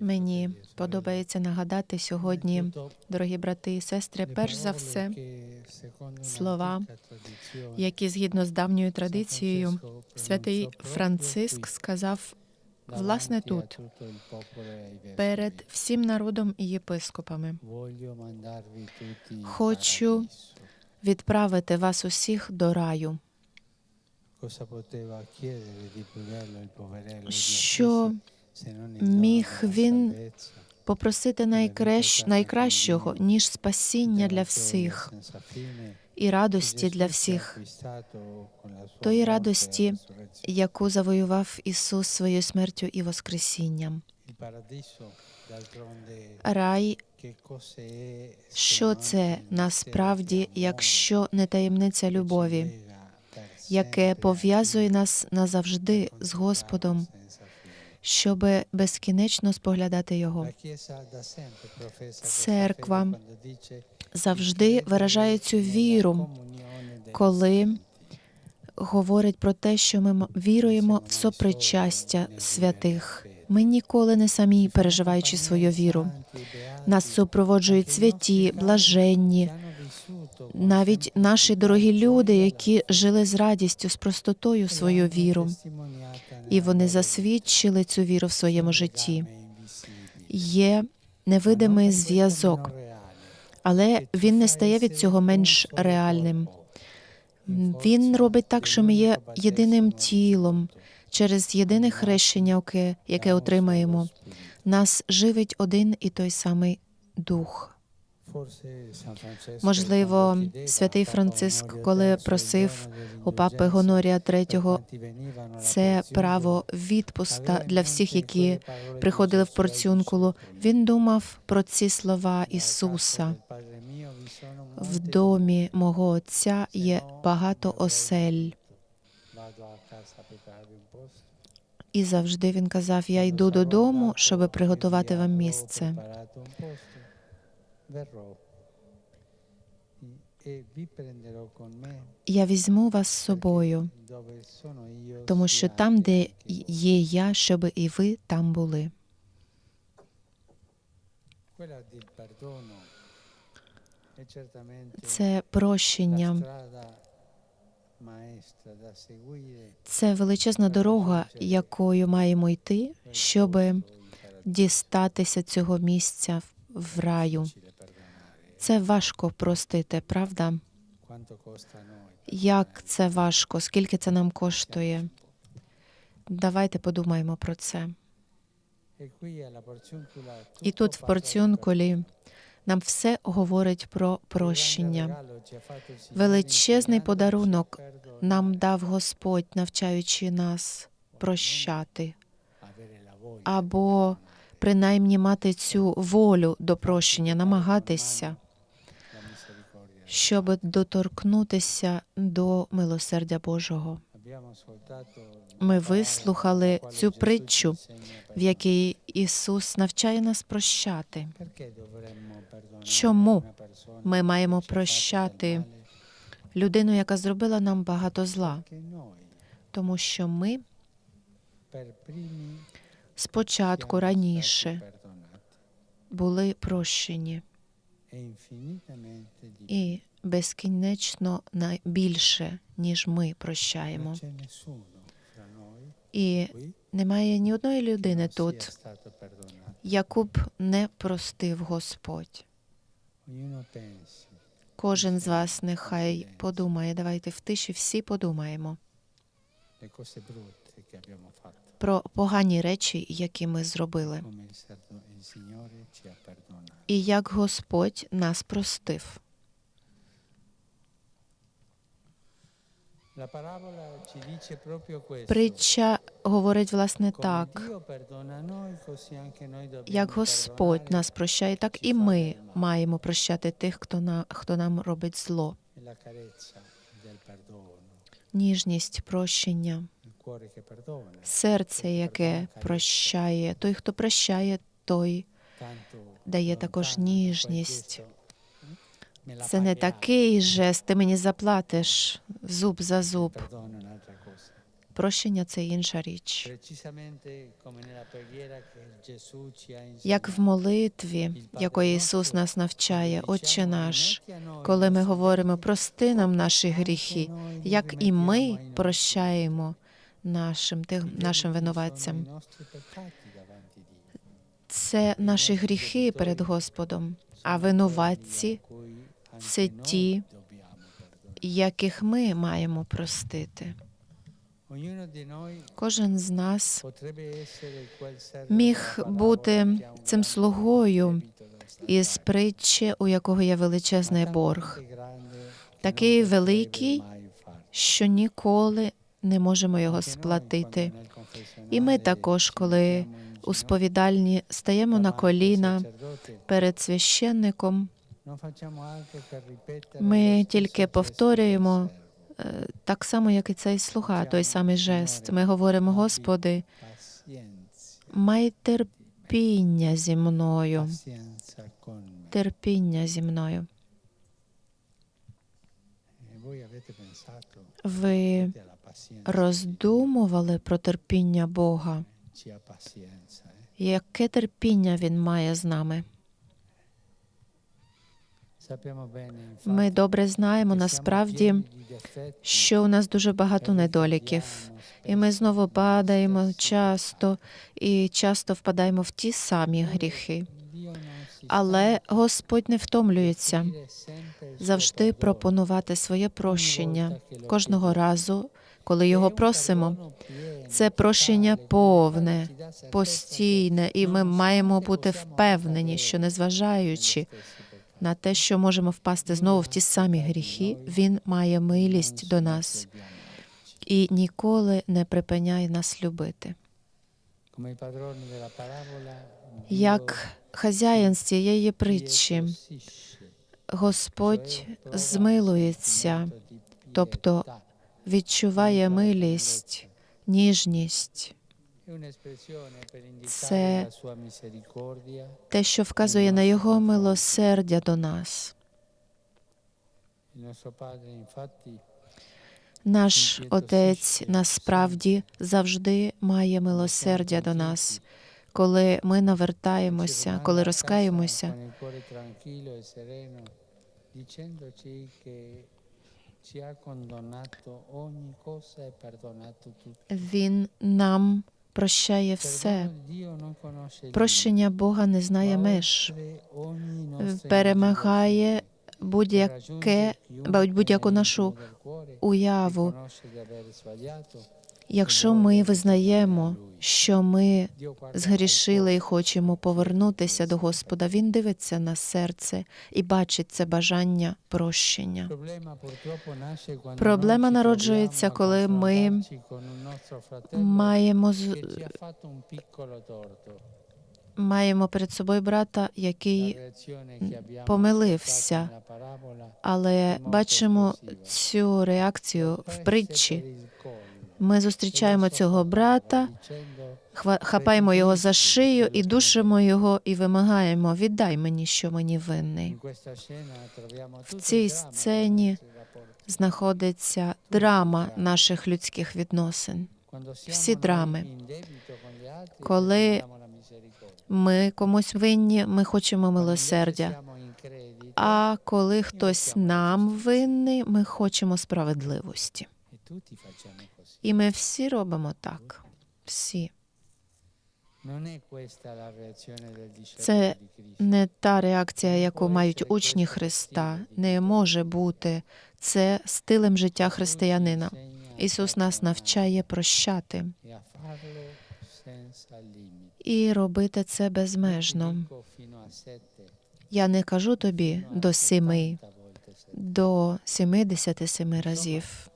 Мені подобається нагадати сьогодні, дорогі брати і сестри, перш за все, слова, які згідно з давньою традицією святий Франциск сказав власне тут, перед всім народом і єпископами. Хочу відправити вас усіх до раю. Що міг він попросити найкращ, найкращого, ніж спасіння для всіх і радості для всіх, тої радості, яку завоював Ісус своєю смертю і Воскресінням. Рай, що це насправді, якщо не таємниця любові, яке пов'язує нас назавжди з Господом, щоб безкінечно споглядати Його. Церква завжди виражає цю віру, коли говорить про те, що ми віруємо в сопричастя святих. Ми ніколи не самі переживаючи свою віру. Нас супроводжують святі, блаженні, навіть наші дорогі люди, які жили з радістю, з простотою свою віру, і вони засвідчили цю віру в своєму житті. Є невидимий зв'язок, але він не стає від цього менш реальним. Він робить так, що ми є єдиним тілом через єдине хрещення, яке, отримаємо. Нас живить один і той самий дух. Можливо, святий Франциск, коли просив у папи Гонорія III це право відпуста для всіх, які приходили в порцюнкулу. Він думав про ці слова Ісуса. В домі мого Отця є багато осель. І завжди він казав: Я йду додому, щоб приготувати вам місце. Я візьму вас з собою, тому що там, де є я, щоб і ви там були. Це прощення, це величезна дорога, якою маємо йти, щоб дістатися цього місця в- в раю. Це важко простити, правда? Як це важко, скільки це нам коштує? Давайте подумаємо про це. І тут, в порціонкулі, нам все говорить про прощення. Величезний подарунок нам дав Господь, навчаючи нас прощати, або принаймні мати цю волю до прощення, намагатися, щоб доторкнутися до милосердя Божого. Ми вислухали цю притчу, в якій Ісус навчає нас прощати. Чому Ми маємо прощати людину, яка зробила нам багато зла, тому що ми спочатку раніше були прощені і безкінечно на- більше, ніж ми прощаємо. І немає ні одної людини тут, яку б не простив Господь. Кожен з вас нехай подумає. Давайте в тиші всі подумаємо. Про погані речі, які ми зробили, і як Господь нас простив. Притча говорить власне так: як Господь нас прощає, так і ми маємо прощати тих, хто на хто нам робить зло. Ніжність, прощення, серце, яке прощає. Той, хто прощає, той дає також ніжність. Це не такий жест, ти мені заплатиш зуб за зуб. прощення це інша річ. Як в молитві, якої Ісус нас навчає, Отче наш, коли ми говоримо прости нам наші гріхи, як і ми прощаємо нашим тим нашим винуватцям. Це наші гріхи перед Господом, а винуватці це ті, яких ми маємо простити. Кожен з нас міг бути цим слугою із притчі, у якого є величезний борг, такий великий, що ніколи не можемо його сплатити. І ми також, коли у сповідальні стаємо на коліна перед священником, Ми тільки повторюємо е, так само, як і цей слуга, той самий жест. Ми говоримо, Господи, май терпіння зі мною, терпіння зі мною. Ви роздумували про терпіння Бога. Eh? Яке терпіння Він має з нами? Ми добре знаємо насправді, що у нас дуже багато e недоліків, і ми знову падаємо часто і часто впадаємо в ті самі гріхи. Але Господь не втомлюється завжди пропонувати своє прощення кожного разу, коли його просимо. Це прощення повне, постійне, і ми маємо бути впевнені, що незважаючи на те, що можемо впасти знову в ті самі гріхи, він має милість до нас і ніколи не припиняє нас любити. Як хазяїн з цієї притчі, Господь змилується, тобто відчуває милість, ніжність, це те, що вказує на його милосердя до нас. Наш Отець насправді завжди має милосердя до нас, коли ми навертаємося, коли розкаємося. Він нам прощає все. Прощення Бога не знає меж, перемагає будь-яке будь-яку нашу уяву. Якщо ми визнаємо, що ми згрішили і хочемо повернутися до Господа, Він дивиться на серце і бачить це бажання прощення. Проблема народжується, коли ми маємо з- маємо перед собою брата, який помилився, але бачимо цю реакцію в притчі. Ми зустрічаємо цього брата, хапаємо його за шию і душимо його, і вимагаємо: віддай мені, що мені винний. В цій сцені Знаходиться драма наших людських відносин. всі драми. Коли Ми комусь винні, ми хочемо милосердя. А коли хтось нам винний, ми хочемо справедливості. І ми всі робимо так. Всі. Це Не та реакція, яку мають учні Христа, не може бути. Це стилем життя християнина. Ісус нас навчає прощати і робити це безмежно. Я не кажу тобі до семи, до 77 разів.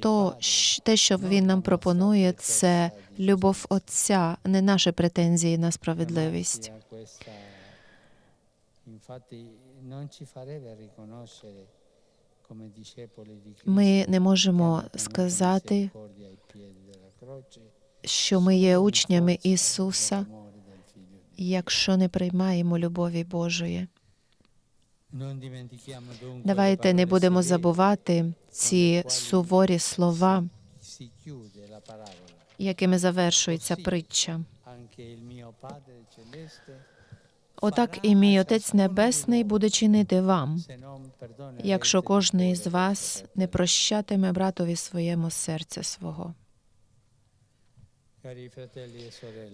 То те, що він нам пропонує, це любов Отця, не наші претензії на справедливість. Ми не можемо сказати, Що ми є учнями Ісуса, якщо не приймаємо любові Божої. Давайте не будемо забувати ці суворі слова, якими завершується притча. Отак і мій Отець Небесний буде чинити вам, якщо кожний з вас не прощатиме братові своєму серця свого. E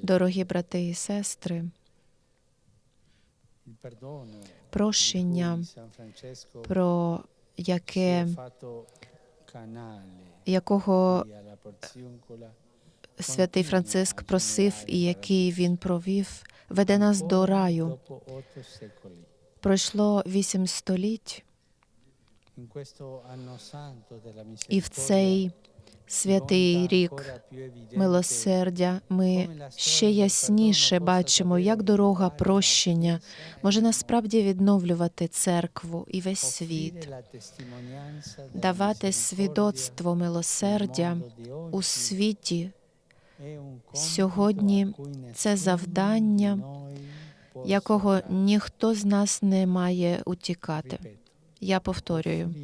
Дорогі брати і сестри, прощення, про яке, якого святий Франциск просив і який він провів, веде нас до раю. Пройшло вісім століть, і в цей святий рік милосердя. Ми ще ясніше бачимо, як дорога прощення може насправді відновлювати церкву і весь світ, давати свідоцтво милосердя у світі. Сьогодні це завдання, якого ніхто з нас не має утікати. Я повторюю,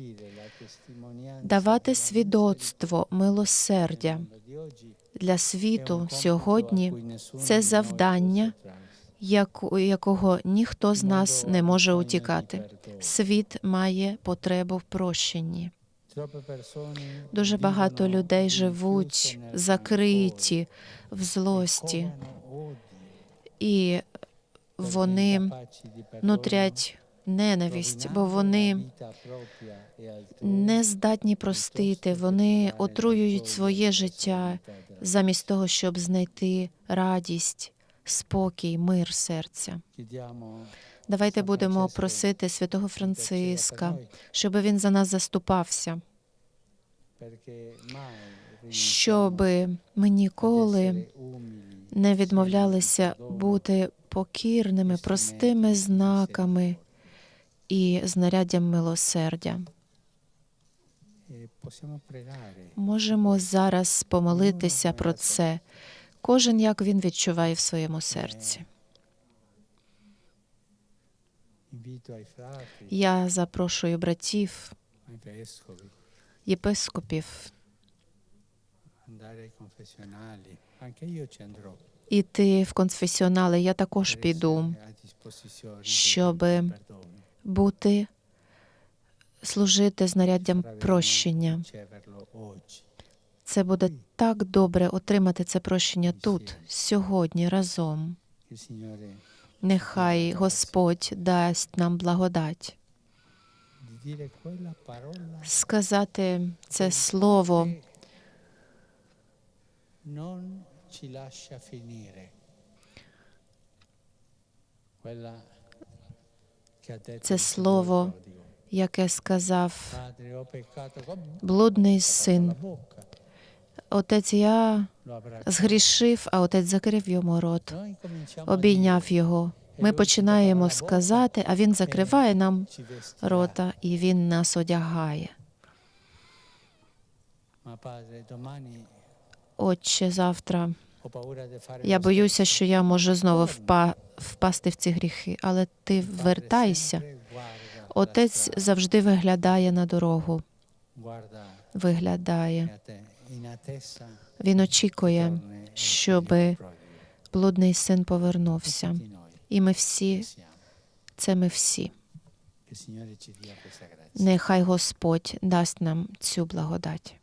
давати свідоцтво милосердя для світу сьогодні, це завдання, якого ніхто з нас не може утікати. Світ має потребу в прощенні. Дуже багато людей живуть закриті в злості, і вони нутрять ненависть, бо вони не здатні простити, вони отруюють своє життя замість того, щоб знайти радість, спокій, мир серця. Давайте будемо просити святого Франциска, щоб він за нас заступався, щоб ми ніколи не відмовлялися бути покірними, простими знаками і знаряддям милосердя. Можемо зараз помолитися про це, кожен як він відчуває в своєму серці. Я запрошую братів, єпископів іти в конфесіонали. Я також піду, щоб бути, служити знаряддям прощення. Це буде так добре отримати це прощення тут, сьогодні, разом. Нехай Господь дасть нам благодать сказати це слово, ci lascia finire. Quella Це слово, яке сказав блудний син. Отець я згрішив, а отець закрив йому рот, обійняв його. Ми починаємо сказати, а він закриває нам рота, і він нас одягає. Отче, завтра я боюся, що я можу знову впа- впасти в ці гріхи, але ти. Вертайся. Отець завжди виглядає на дорогу, виглядає. Він очікує, щоби блудний син повернувся. І ми всі, це ми всі. Нехай Господь дасть нам цю благодать.